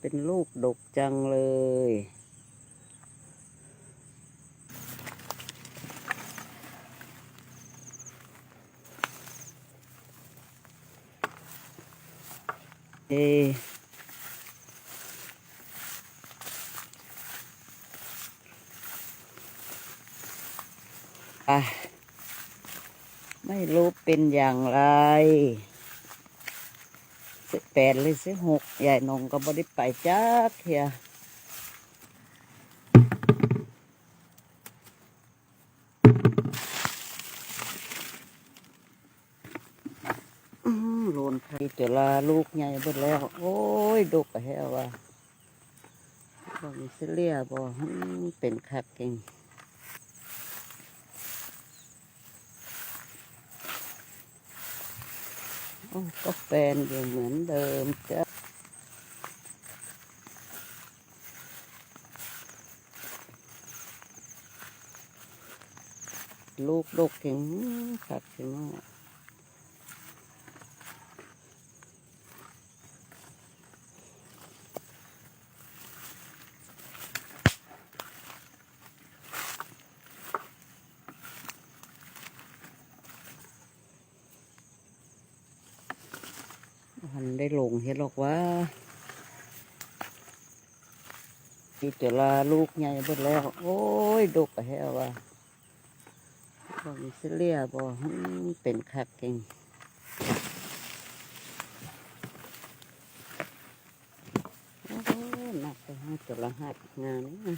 เป็นลูกดกจังเลย เอไม่รู้เป็นอย่างไร ปดหรือสิหกใหญ่นงก็บ่ได้ไปจักเทียโลนไข่เจลาลูกใหญ่เบิดแล้ว โอ้ยดกอะแฮว่ะบ่มีเสเลียบ่อืมเป็นคักเก่ง โอ้ ก็แฟนอยู่เหมือนเดิมจ้ะลูกดกถึงขัดใช่ไหม มันได้ลงเห็นหรอกว่าพี่จะลาลูกใหญ่เบิดแล้ว โอ้ยดกแฮว่ะบ่มีเสเลียบ่อืมเป็นคักเก่งโอ้โหหนักไปห้าจุลหัดงานนี้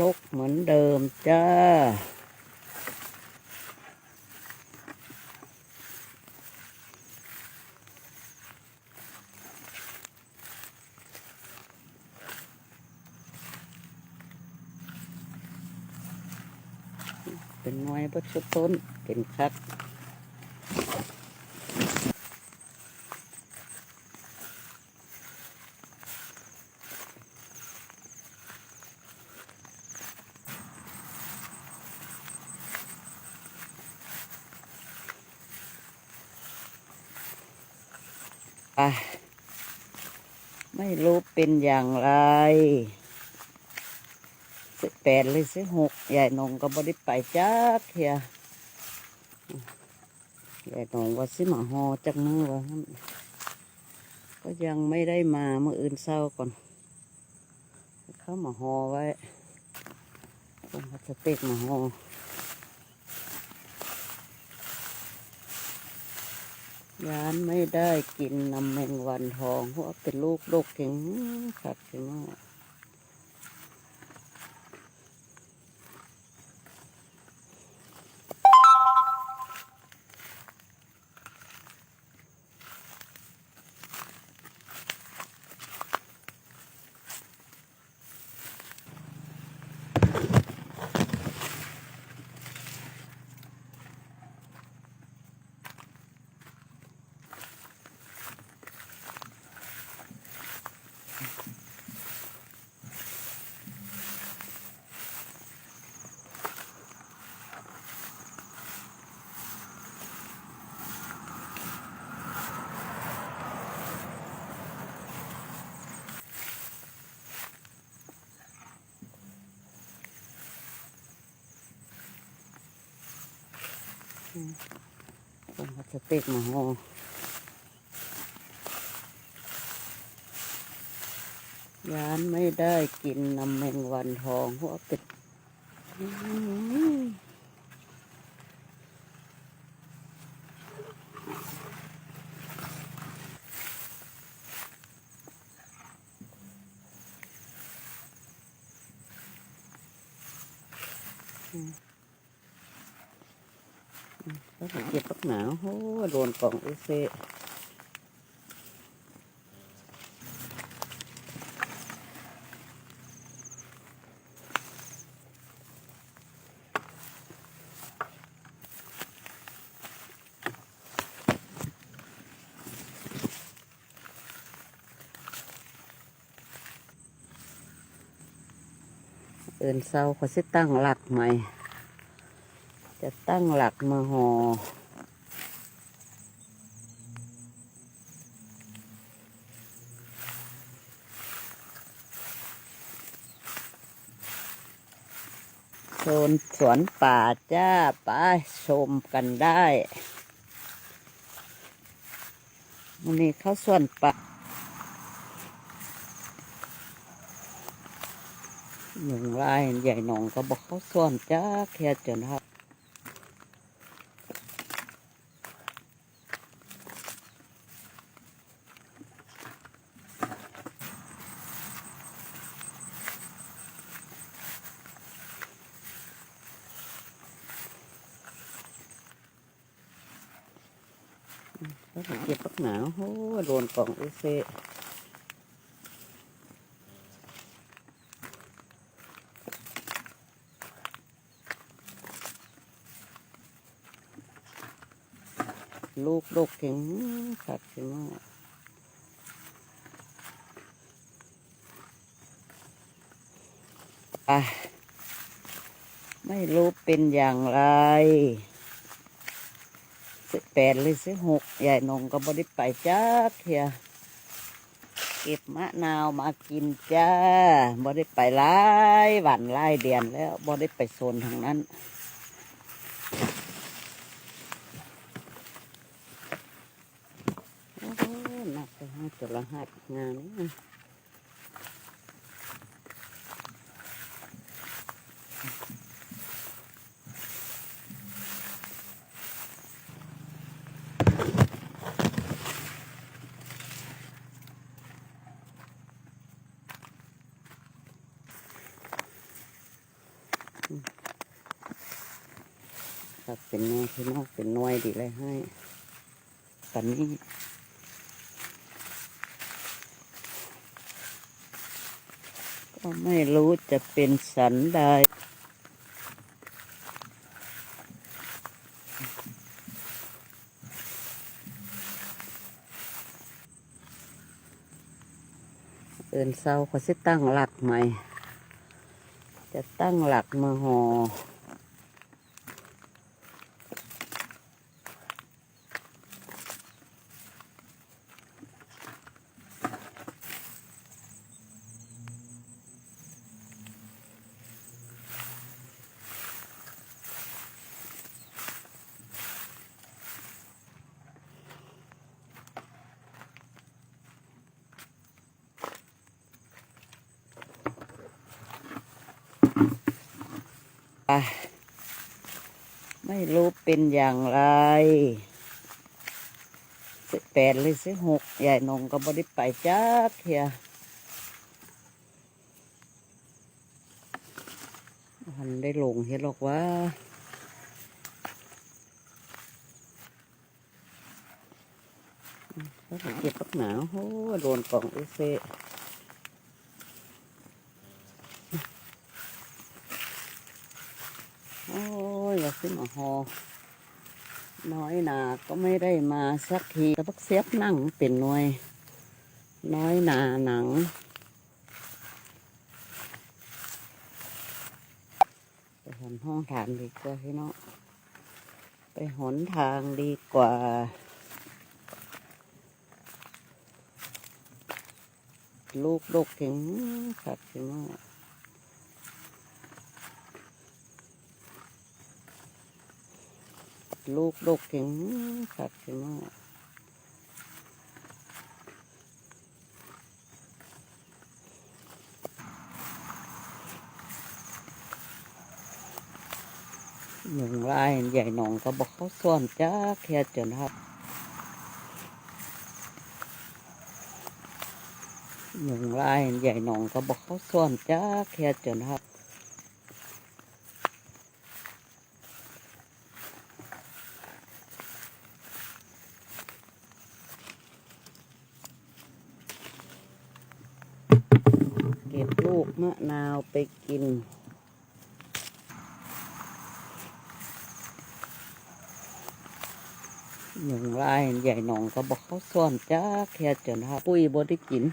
ลกเหมือนเดิมจ้า เป็นหน้อยเบัดสุดต้นเป็นคัดอะไม่รู้เป็นอย่างไร แปดหรือสิหกใหญ่นงก็บ่ได้ไปจักเทียใหญ่นงว่าสิมาหอจักมือวะก็ยังไม่ได้มาเมื่ออื่นเศร้าก่อน เขามาหอไว้ต้องเอาสเต็กมาหอยานไม่ได้กินนำแมงวันทองเพราะว่าเป็นลูกดกเก่งขัดใช่ไห ต้องเอาสเต็กมาห่อยานไม่ได้กินนำแมงวันทองเพราะว่าเป็นอื้อหือ ก็เก็บปักหนาวโอ้โดนกล่องเอเซเอินเศร้าเขาสิตั้งหลักใหม่ จะตั้งหลักมาหอโซนสวนป่าจ้าไปชมกันได้วันนี้เขาสวนป่าหนึ่งไร้ใหญ่หนองก็บอกเขาสวนจ้าแค่จนครับ ก็ถึงเก็บปักหนาวโอ้โดนกล่องอุเซลูกลูกถึงขัดถึงอะไม่รู้เป็นอย่างไร สิบแปดหรือสิบหกยายนงก็บ่ได้ไปจ้าเทียเก็บมะนาวมากินจ้าบ่ได้ไปหลายหวันหลายเดือนแล้วบ่ได้ไปโซนทางนั้นโอ้โหนักไปห้าจุดละหัดงานนี้ ครับเป็นน่วยพี่น้องเป็นน่วยดีเลยให้ตอนนี้ก็ไม่รู้จะเป็นสันใดเอินเศร้าขาสิตั้งหลักใหม่ จะตั้งหลักมาหอ ไม่รู้เป็นอย่างไรสิบแปดหรือสิบหกยายนงก็บ่ได้ไปจ้าเทียมันได้ลงเห็นหรอกว่าก็ถึงเก็บปักหนาวโอ้โดนกล่องอุเซโอ้ยอยาก ขึ้นมาหอน้อยหนาก็ไม่ได้มาสักทีแต่พักเสียบนั่งเป็นหน่วย น้อยหนาหนัง ไปหนห้องทางดีกว่าพี่น้องไปหนทางดีกว่าลูกลูกถึงขัดถึงว่า ลูกลูกถึงขัดถึงว่าหนึ่งลายใหญ่หนองก็บอกเขาซ่อนจ้าแค่จนครับหนึ่งลายใหญ่หนองก็บอกเขาซ่อนจ้าแค่จนครับ เก็บลูก มะนาวไปกิน หนึ่งลายใหญ่หนองก็บอกเขาซ่อนจ้าแค่จนหาปุ้ยบ่ได้กิน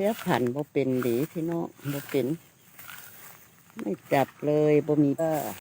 สียผันบ่เป็นดีพี่น้องบ่เป็น ไม่จับเลยบ่มีบ้า